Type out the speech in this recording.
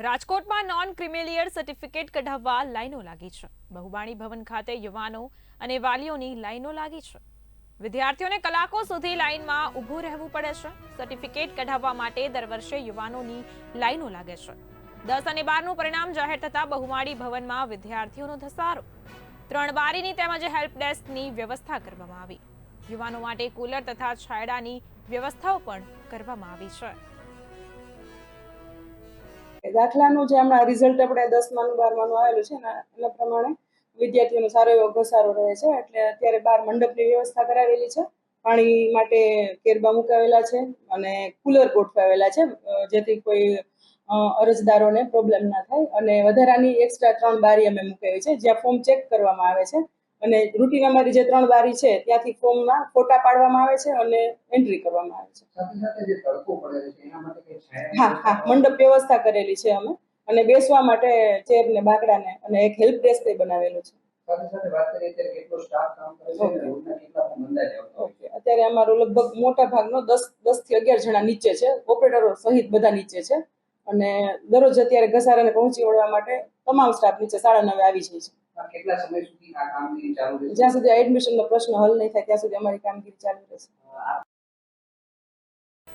રાજકોટમાં non ક્રિમેલિયર certificate કઢાવવા લાઈનો લાગી છે. બહુબાણી ભવન ખાતે યુવાનો અને વાલીઓની લાઈનો લાગી છે. વિદ્યાર્થીઓને કલાકો સુધી લાઈનમાં ઊભું રહેવું પડે છે. સર્ટિફિકેટ કઢાવવા માટે દર વર્ષે યુવાનોની લાઈનો લાગે છે. દસ અને બારનું પરિણામ જાહેર થતાં બહુમાળી ભવનમાં વિદ્યાર્થીઓનો ધસારો. ત્રણ બારીની તેમજ હેલ્પ ડેસ્કની વ્યવસ્થા કરવામાં આવી. યુવાનો માટે કુલર તથા છાયડાની વ્યવસ્થાઓ પણ કરવામાં આવી છે. દાખલાનું જે હમણાં રિઝલ્ટ આપણે દસમાનું, બારમાનું આવેલું છે એના પ્રમાણે વિદ્યાર્થીઓનો સારો એવો ઘસારો રહે છે. એટલે અત્યારે બાર મંડપની વ્યવસ્થા કરાવેલી છે. પાણી માટે કેરબા મુકાવેલા છે અને કુલર ગોઠવાવેલા છે, જેથી કોઈ અરજદારોને પ્રોબ્લેમ ના થાય. અને વધારાની એક્સ્ટ્રા ત્રણ બારી અમે મૂકાવી છે, જ્યાં ફોર્મ ચેક કરવામાં આવે છે. અને રૂટીન અમારી જે ત્રણ બારી છે ત્યાંથી ફોર્મમાં ફોટા પાડવામાં આવે છે અને એન્ટ્રી કરવામાં આવે છે. હા હા મંડપ વ્યવસ્થા કરેલી છે અમે. અને બેસવા માટે ચેર ને બાકડાને અને એક હેલ્પ ડેસ્ક બનાવેલું છે. અત્યારે અમારો લગભગ મોટા ભાગનો દસ દસથી અગિયાર જણા નીચે છે. ઓપરેટરો સહિત બધા નીચે છે. અને દરરોજ અત્યારે ઘસારાને પહોંચી વળવા માટે તમામ સ્ટાફ નીચે સાડા નવે આવી જાય છે. કેટલા સમય સુધી આ કામગીરી ચાલુ રહેશે? જ્યાં સુધી એડમિશનનો પ્રશ્ન હલ નહીં થાય ત્યાં સુધી અમારી કામગીરી ચાલુ રહેશે. આ